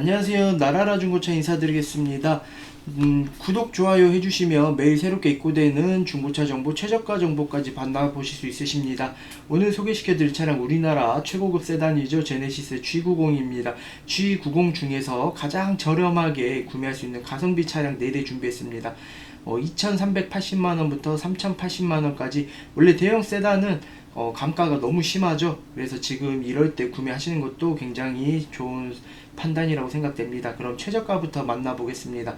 안녕하세요. 나라라 중고차 인사드리겠습니다. 음, 구독, 좋아요 해주시면 매일 새롭게 입고되는 중고차 정보, 최저가 정보까지 만나보실 수 있으십니다. 오늘 소개시켜드릴 차량 우리나라 최고급 세단이죠. 제네시스 G90입니다. G90 중에서 가장 저렴하게 구매할 수 있는 가성비 차량 4대 준비했습니다. 어, 2,380만원부터 3,080만원까지 원래 대형 세단은 어, 감가가 너무 심하죠. 그래서 지금 이럴 때 구매하시는 것도 굉장히 좋은 판단이라고 생각됩니다. 그럼 최저가부터 만나보겠습니다.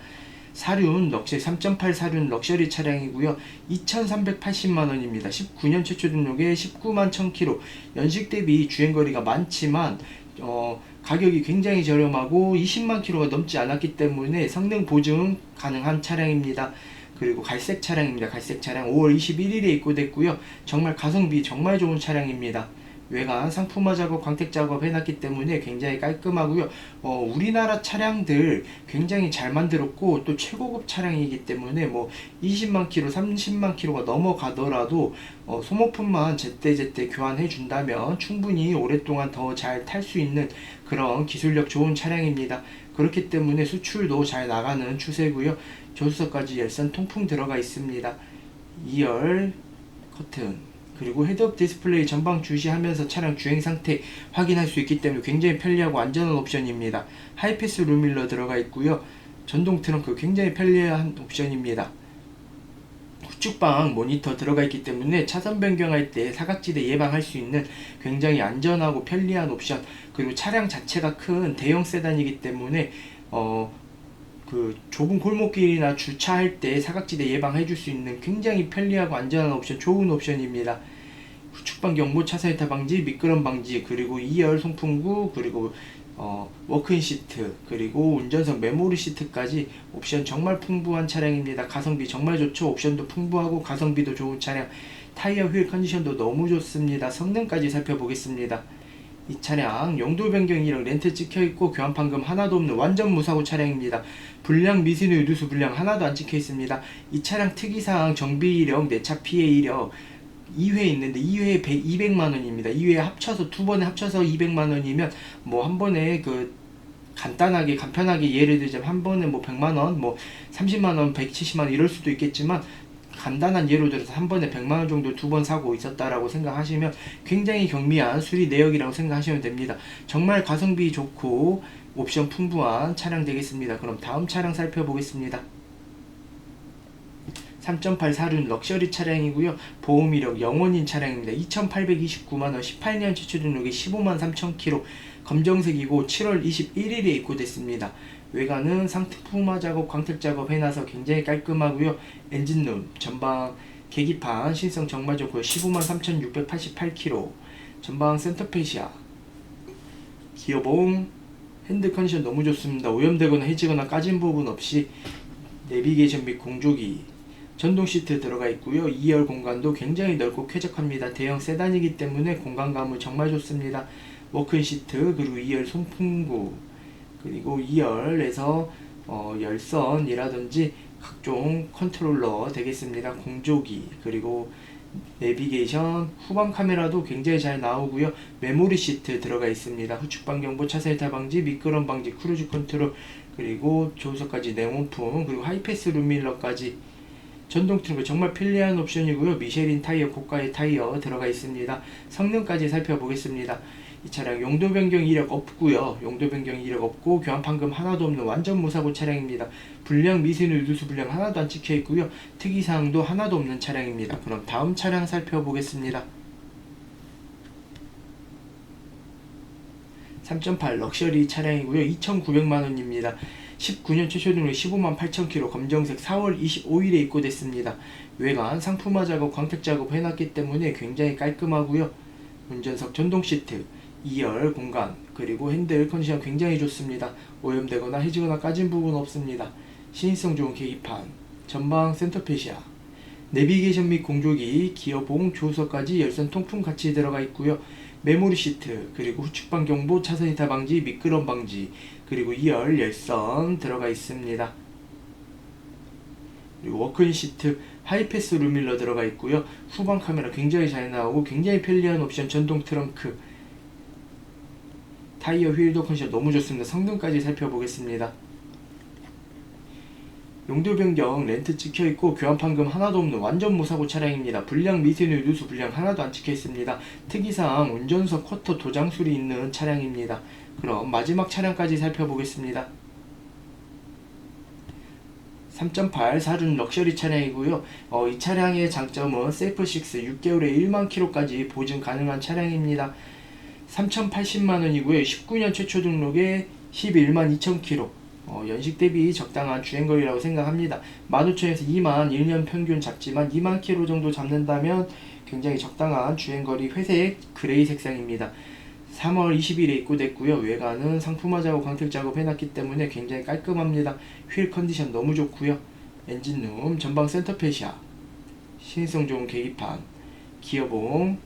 사륜 럭셔리 3.8 사륜 럭셔리 차량이고요. 2,380만 원입니다. 19년 최초 등록에 19만 1,000km. 연식 대비 주행 거리가 많지만 어, 가격이 굉장히 저렴하고 20만 킬로가 넘지 않았기 때문에 성능 보증 가능한 차량입니다. 그리고 갈색 차량입니다. 갈색 차량 5월 21일에 입고됐고요. 정말 가성비 정말 좋은 차량입니다. 외관 상품화 작업, 광택 작업 해놨기 때문에 굉장히 깔끔하고요. 어, 우리나라 차량들 굉장히 잘 만들었고 또 최고급 차량이기 때문에 뭐 20만 킬로, 30만 킬로가 넘어가더라도 어, 소모품만 제때제때 교환해 준다면 충분히 오랫동안 더 잘 탈 수 있는 그런 기술력 좋은 차량입니다. 그렇기 때문에 수출도 잘 나가는 추세고요. 조수석까지 열선 통풍 들어가 있습니다. 2열 커튼 그리고 헤드업 디스플레이 전방 주시하면서 차량 주행 상태 확인할 수 있기 때문에 굉장히 편리하고 안전한 옵션입니다. 하이패스 룸밀러 들어가 있고요. 전동 트렁크 굉장히 편리한 옵션입니다. 후측방 모니터 들어가 있기 때문에 차선 변경할 때 사각지대 예방할 수 있는 굉장히 안전하고 편리한 옵션 그리고 차량 자체가 큰 대형 세단이기 때문에 어, 그 좁은 골목길이나 주차할 때 사각지대 예방해 줄 수 있는 굉장히 편리하고 안전한 옵션 좋은 옵션입니다. 후측방 경보 차선 이탈 방지 미끄럼 방지 그리고 2열 송풍구 그리고 어, 워크인 시트 그리고 운전석 메모리 시트까지 옵션 정말 풍부한 차량입니다. 가성비 정말 좋죠. 옵션도 풍부하고 가성비도 좋은 차량. 타이어 휠 컨디션도 너무 좋습니다. 성능까지 살펴보겠습니다. 이 차량 용도 변경이랑 렌트 찍혀 있고 교환 판금 하나도 없는 완전 무사고 차량입니다. 불량 미신의 유두수 불량 하나도 안 찍혀 있습니다. 이 차량 특이사항 정비 이력, 내차 피해 이력 2회 있는데 2회에 100, 200만 원입니다. 2회 합쳐서 두 번에 합쳐서 200만 원이면 뭐 한 번에 그 간단하게 간편하게 예를 들자면 한 번에 뭐 100만 원, 뭐 30만 원, 170만 원 이럴 수도 있겠지만 간단한 예로 들어서 한 번에 100만 원 정도 두 번 사고 있었다라고 생각하시면 굉장히 경미한 수리 내역이라고 생각하시면 됩니다. 정말 가성비 좋고 옵션 풍부한 차량 되겠습니다. 그럼 다음 차량 살펴보겠습니다. 3.8 사륜 럭셔리 차량이고요. 보험 이력 영원인 차량입니다. 2,829만 원, 18년 최초 등록에 15만 3천 킬로, 검정색이고 7월 21일에 입고됐습니다. 외관은 상품화 작업, 광택 작업 해놔서 굉장히 깔끔하고요. 엔진룸, 전방 계기판 신성 정말 좋고요. 15만 3,688km, 전방 센터페시아, 기어봉, 핸드 컨디션 너무 좋습니다. 오염되거나 해지거나 까진 부분 없이 내비게이션 및 공조기, 전동 시트 들어가 있고요. 2열 공간도 굉장히 넓고 쾌적합니다. 대형 세단이기 때문에 공간감은 정말 좋습니다. 워크인 시트 그리고 2열 송풍구 그리고 2열에서 어, 열선이라든지 각종 컨트롤러 되겠습니다. 공조기 그리고 내비게이션 후방 카메라도 굉장히 잘 나오고요. 메모리 시트 들어가 있습니다. 후측방 경보, 차선 이탈 방지, 미끄럼 방지, 크루즈 컨트롤 그리고 조수석까지 냉온풍 그리고 하이패스 룸밀러까지 전동 트렁크 정말 편리한 옵션이고요. 미쉐린 타이어 고가의 타이어 들어가 있습니다. 성능까지 살펴보겠습니다. 이 차량 용도 변경 이력 없고요. 용도 변경 이력 없고 교환 판금 하나도 없는 완전 무사고 차량입니다. 불량 미세누 유두수 불량 하나도 안 찍혀 있고요. 특이 사항도 하나도 없는 차량입니다. 그럼 다음 차량 살펴보겠습니다. 3.8 럭셔리 차량이고요. 2,900만 원입니다. 19년 최초 등록 15만 8천 킬로 검정색 4월 25일에 입고됐습니다. 외관 상품화 작업, 광택 작업 해놨기 때문에 굉장히 깔끔하고요. 운전석 전동 시트, 2열 공간, 그리고 핸들 컨디션 굉장히 좋습니다. 오염되거나 해지거나 까진 부분 없습니다. 신인성 좋은 계기판, 전방 센터페시아, 내비게이션 및 공조기, 기어봉, 조수석까지 열선 통풍 같이 들어가 있고요. 메모리 시트, 그리고 후측방 경보, 차선 이탈 방지, 미끄럼 방지, 그리고 2열 열선 들어가 있습니다. 그리고 워크인 시트, 하이패스 룸밀러 들어가 있고요. 후방 카메라 굉장히 잘 나오고 굉장히 편리한 옵션 전동 트렁크, 타이어 휠도 컨디션 너무 좋습니다. 성능까지 살펴보겠습니다. 용도 변경 렌트 찍혀 있고 교환 판금 하나도 없는 완전 무사고 차량입니다. 불량 미세누 누수 불량 하나도 안 찍혀 있습니다. 특이사항 운전석 쿼터 도장술이 있는 차량입니다. 그럼 마지막 차량까지 살펴보겠습니다. 3.8 사륜 럭셔리 차량이고요. 어, 이 차량의 장점은 세이프6 6개월에 1만 킬로까지 보증 가능한 차량입니다. 3,080만 원이고요. 19년 최초 등록에 11만 2천 킬로. 어, 연식 대비 적당한 주행거리라고 생각합니다. 15,000에서 2만 1년 평균 잡지만 2만 킬로 정도 잡는다면 굉장히 적당한 주행거리 회색 그레이 색상입니다. 3월 20일에 입고됐고요. 외관은 상품화자고 광택 작업 해놨기 때문에 굉장히 깔끔합니다. 휠 컨디션 너무 좋고요. 엔진룸, 전방 센터페시아, 신성 좋은 계기판, 기어봉,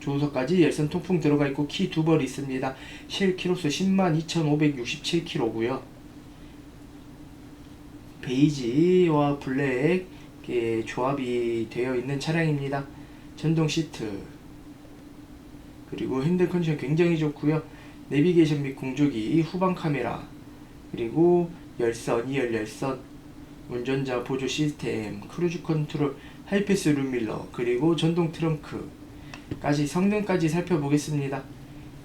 조수석까지 열선 통풍 들어가 있고 키 두 벌 있습니다. 실 키로수 10만 2,567km고요. 베이지와 블랙 의 조합이 되어 있는 차량입니다. 전동 시트 그리고 핸들 컨디션 굉장히 좋고요. 내비게이션 및 공조기, 후방 카메라 그리고 열선, 2열 열선, 운전자 보조 시스템, 크루즈 컨트롤, 하이패스 룸밀러 그리고 전동 트렁크까지 성능까지 살펴보겠습니다.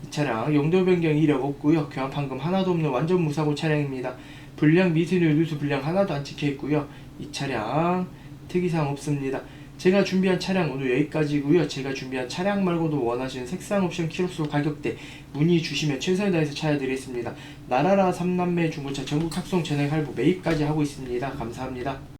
이 차량 용도 변경 이력 없고요. 교환 판금 하나도 없는 완전 무사고 차량입니다. 불량 미세누 누수 불량 하나도 안 찍혀 있고요. 이 차량 특이사항 없습니다. 제가 준비한 차량 오늘 여기까지고요. 제가 준비한 차량 말고도 원하시는 색상 옵션 키로수 가격대 문의 주시면 최선을 다해서 찾아드리겠습니다. 나라라 삼남매 중고차 전국 탁송 전액 할부 매입까지 하고 있습니다. 감사합니다.